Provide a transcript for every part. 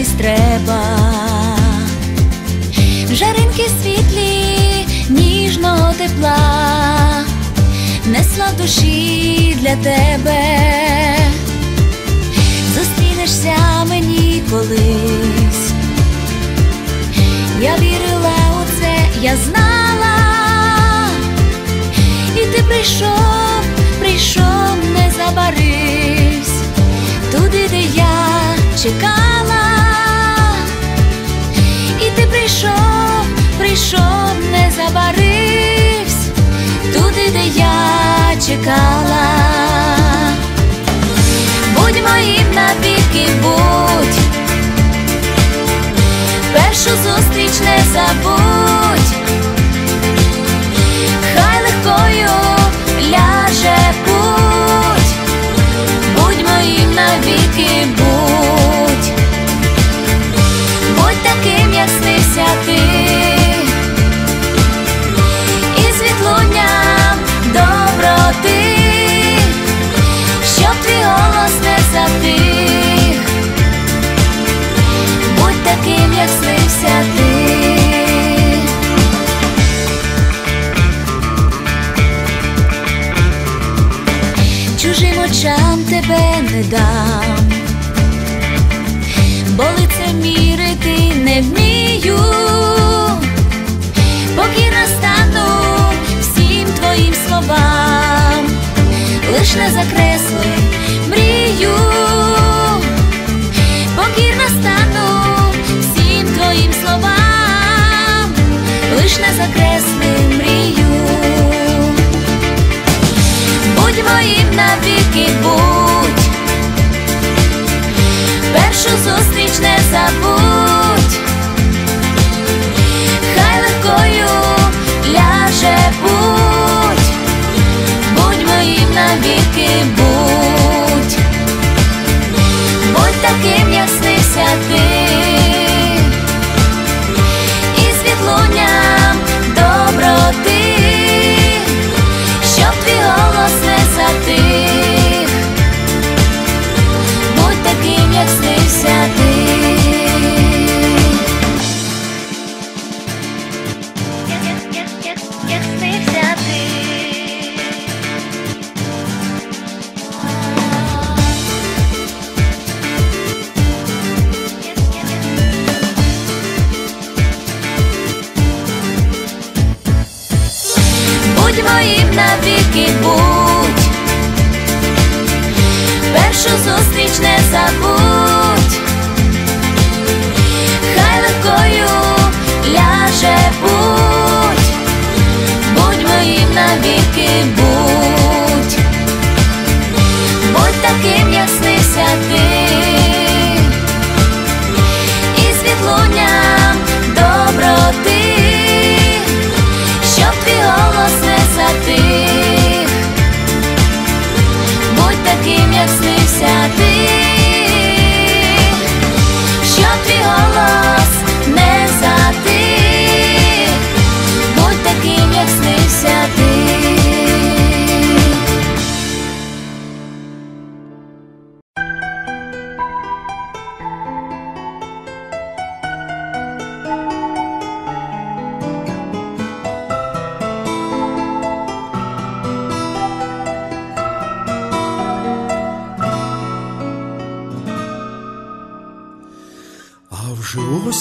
одіватись треба, жаринки світлі, ніжного тепла, несла в душі для тебе, зустрінешся мені колись. Я вірила у це, я знала, і ти прийшов, прийшов, не забарився туди, де я чекала, де я чекала, будь моїм навіки, будь, першу зустріч не забудь, хай легкою ляже путь, будь моїм навіки, будь, лиш не закресли мрію, покірна стану всім твоїм словам, лиш не закресли мрію. Будь моїм навіки, будь, першу зустріч не забудь, будь моїм навіки, будь, першу зустріч не забудь,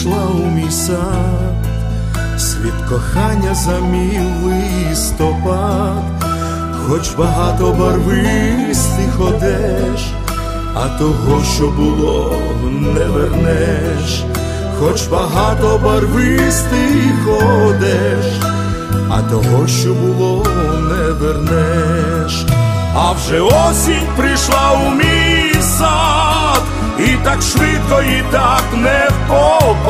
прийшла у мій сад, світ кохання замів листопад, хоч багато барвистих одеж, а того, що було, не вернеш, хоч багато барвистих одеж, а того, що було, не вернеш. А вже осінь прийшла у мій сад, і так швидко, і так не впопад.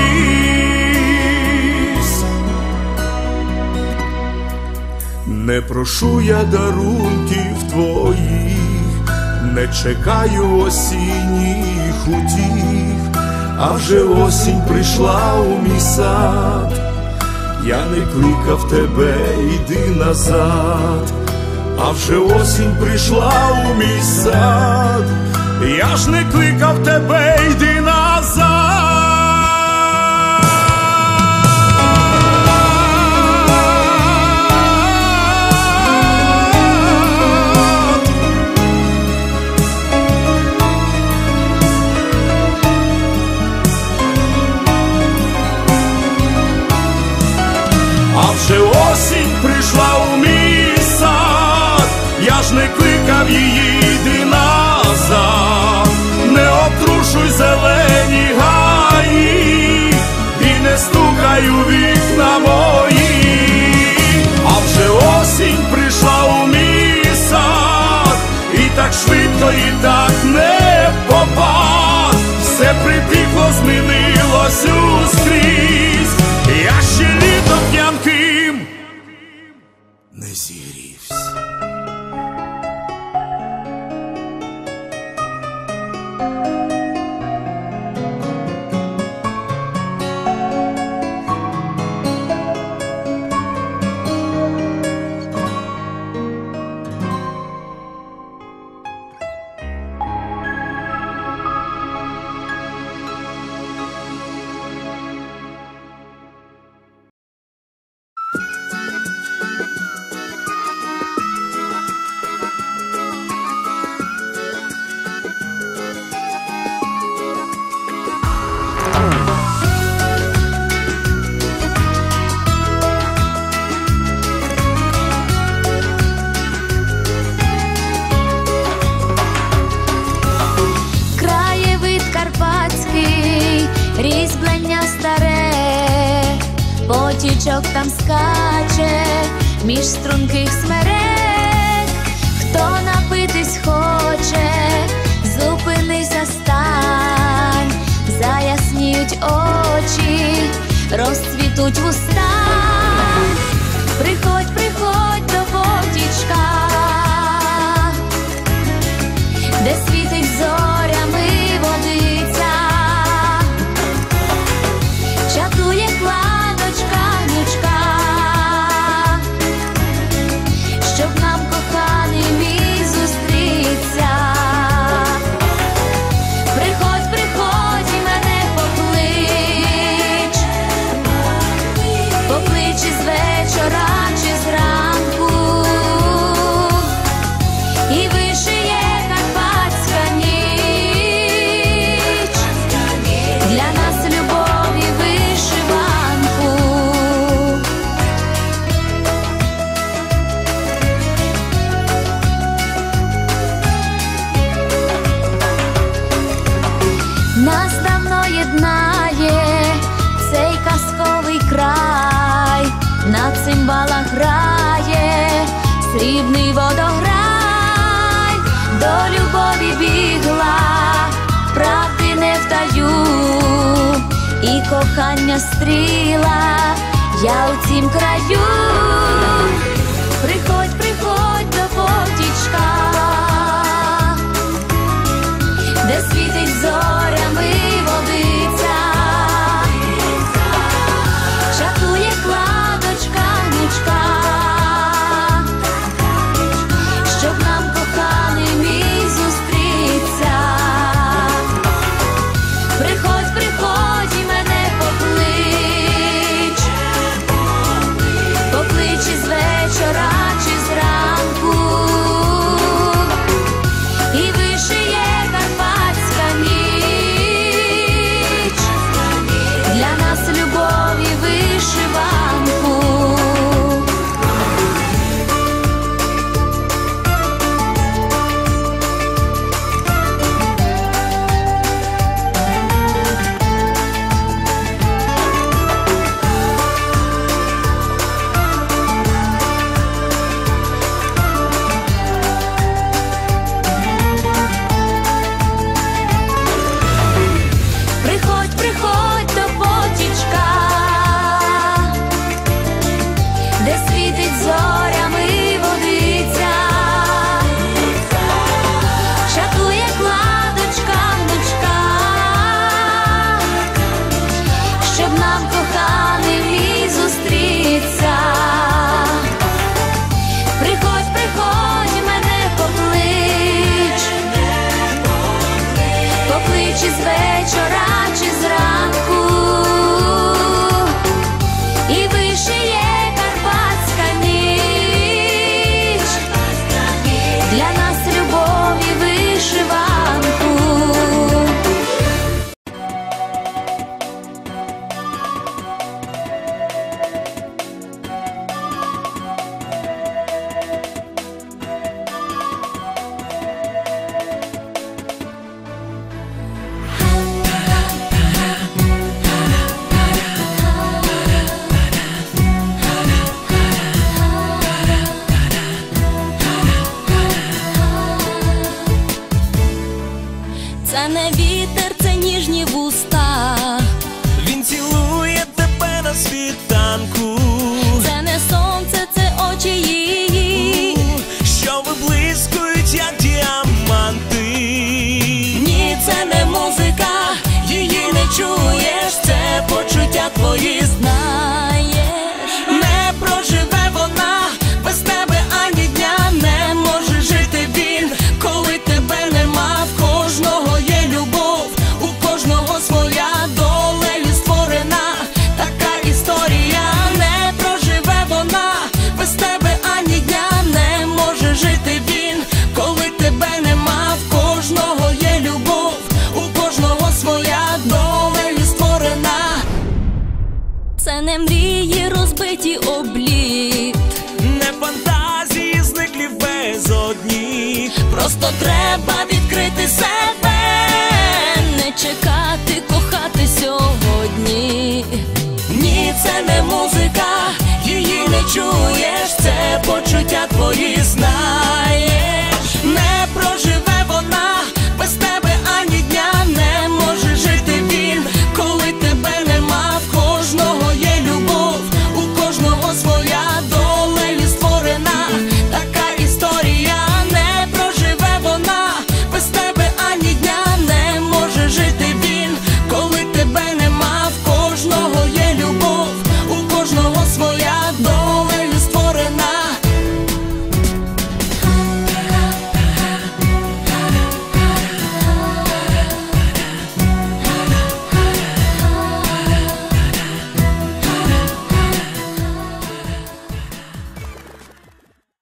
Не прошу я дарунків твоїх, не чекаю осінніх утіх, а вже осінь прийшла у мій сад, я не кликав тебе, йди назад, а вже осінь прийшла у мій сад, я ж не кликав тебе, йди стукай у потічок там скаче між струнких смерек, хто напитись хоче, зупинися, стань, заясніють очі, розцвітуть вуста. Приходь і кохання стріла, я у цім краю. чи з вечора. Не мрії розбиті обліт. Не фантазії зниклі без безодні. Просто треба відкрити себе,